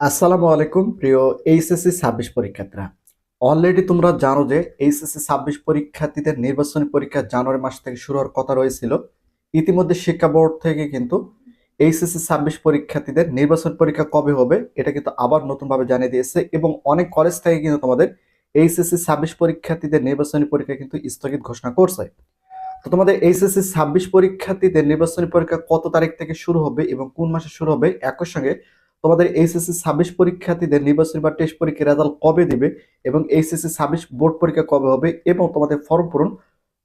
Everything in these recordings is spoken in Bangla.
আসসালামু আলাইকুম, প্রিয় এইচএসসি ছাব্বিশ পরীক্ষার্থীরা। অলরেডি তোমরা জানো যে এইচএসসি ছাব্বিশ পরীক্ষার্থীদের নির্বাচনী পরীক্ষা জানুয়ারি মাস থেকে শুরু হওয়ার কথা রয়েছিল। ইতিমধ্যে শিক্ষা বোর্ড থেকে কিন্তু এইচএসসি ছাব্বিশ পরীক্ষার্থীদের নির্বাচন পরীক্ষা কবে হবে, এটা কিন্তু আবার নতুনভাবে জানিয়ে দিয়েছে এবং অনেক কলেজ থেকে কিন্তু তোমাদের এইচএসসি ছাব্বিশ পরীক্ষার্থীদের নির্বাচনী পরীক্ষা কিন্তু স্থগিত ঘোষণা করছে। তো তোমাদের এইচএসসি ছাব্বিশ পরীক্ষার্থীদের নির্বাচনী পরীক্ষা কত তারিখ থেকে শুরু হবে এবং কোন মাসে শুরু হবে, একই সঙ্গে তোমাদের এইচএসসি ছাব্বিশ পরীক্ষার্থীদের নির্বাচনী বা টেস্ট পরীক্ষার রেজাল্ট কবে দিবে এবং এইচএসসি ছাব্বিশ বোর্ড পরীক্ষা কবে হবে এবং তোমাদের ফর্ম পূরণ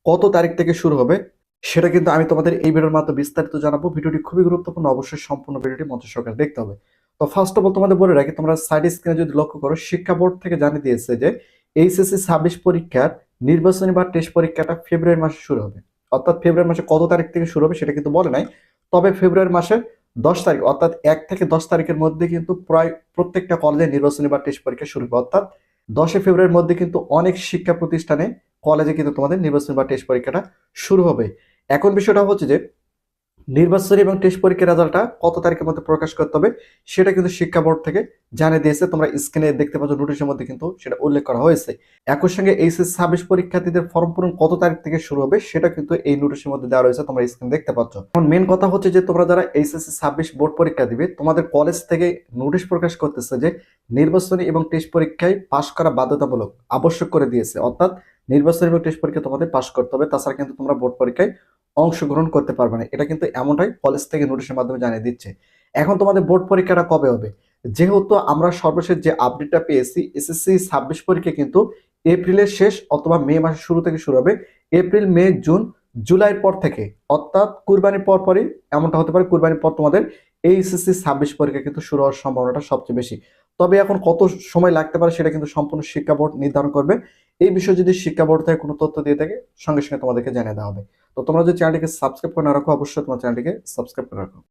কত তারিখ থেকে শুরু হবে, সেটা কিন্তু আমি তোমাদের এই ভিডিওর মাধ্যমে বিস্তারিত জানাব। ভিডিওটি খুবই গুরুত্বপূর্ণ, অবশ্যই সম্পূর্ণ ভিডিওটি মঞ্চ সরকার দেখতে হবে। তো ফার্স্ট অফ অল তোমাদের বলে রাখি, তোমরা সাইড স্ক্রিনে যদি লক্ষ্য করো, শিক্ষা বোর্ড থেকে জানিয়ে দিয়েছে যে এইচএসসি ছাব্বিশ পরীক্ষার নির্বাচনী বা টেস্ট পরীক্ষাটা ফেব্রুয়ারি মাসে শুরু হবে। অর্থাৎ ফেব্রুয়ারি মাসে কত তারিখ থেকে শুরু হবে সেটা কিন্তু বলে নাই। তবে ফেব্রুয়ারি মাসের দশ তারিখ, অর্থাৎ এক থেকে দশ তারিখের মধ্যে কিন্তু প্রায় প্রত্যেকটা কলেজে নির্বাচনী বা টেস্ট পরীক্ষা শুরু হবে। অর্থাৎ দশই ফেব্রুয়ারির মধ্যে কিন্তু অনেক শিক্ষা প্রতিষ্ঠানে কলেজে কিন্তু তোমাদের নির্বাচনী বা টেস্ট পরীক্ষাটা শুরু হবে। এখন বিষয়টা হচ্ছে যে নির্বাচনী এবং টেস্ট পরীক্ষার রেজাল্টটা কত তারিখের মধ্যে প্রকাশ করতে হবে, সেটা কিন্তু শিক্ষা বোর্ড থেকে জানিয়ে দিয়েছে। তোমরা স্ক্রিনে দেখতে পাচ্ছ নোটিশের মধ্যে কিন্তু সেটা উল্লেখ করা হয়েছে। একই সঙ্গে এইচএস ছাব্বিশ পরীক্ষার্থীদের ফর্ম পূরণ কত তারিখ থেকে শুরু হবে, সেটা কিন্তু এই নোটিশের মধ্যে দেওয়া রয়েছে, তোমরা স্ক্রিন দেখতে পাচ্ছ। এখন মেন কথা হচ্ছে যে, তোমরা যারা এইচএসসি ছাব্বিশ বোর্ড পরীক্ষা দিবে, তোমাদের কলেজ থেকে নোটিশ প্রকাশ করতেছে যে, নির্বাচনী এবং টেস্ট পরীক্ষায় পাশ করা বাধ্যতামূলক আবশ্যক করে দিয়েছে। অর্থাৎ নির্বাচনী এবং টেস্ট পরীক্ষা তোমাদের পাশ করতে হবে, তাছাড়া কিন্তু তোমরা বোর্ড পরীক্ষায় অংশগ্রহণ করতে পারবে না। এটা কিন্তু এমনটাই কলেজ থেকে নোটিশের মাধ্যমে জানিয়ে দিচ্ছে। এখন তোমাদের বোর্ড পরীক্ষাটা কবে হবে? যেহেতু আমরা সর্বশেষ যে আপডেটটা পেয়েছি এসএসসি ছাব্বিশ পরীক্ষা কিন্তু এপ্রিলের শেষ অথবা মে মাসের শুরু থেকে শুরু হবে। এপ্রিল মে জুন জুলাইয়ের পর থেকে, অর্থাৎ কুরবানির পর পরই, এমনটা হতে পারে কুরবানির পর তোমাদের এই এসএসসি ছাব্বিশ পরীক্ষা কিন্তু শুরু হওয়ার সম্ভাবনাটা সবচেয়ে বেশি। তবে এখন কত সময় লাগতে পারে সেটা কিন্তু সম্পূর্ণ শিক্ষা বোর্ড নির্ধারণ করবে। এই বিষয়ে যদি শিক্ষা বোর্ড থেকে কোনো তথ্য দিয়ে থাকে, সঙ্গে সঙ্গে তোমাদেরকে জানিয়ে দেওয়া হবে। তো তোমরা যদি চ্যানেলটিকে সাবস্ক্রাইব করে না রাখো, অবশ্যই তোমার চ্যানেলটিকে সাবস্ক্রাইব করে রাখো।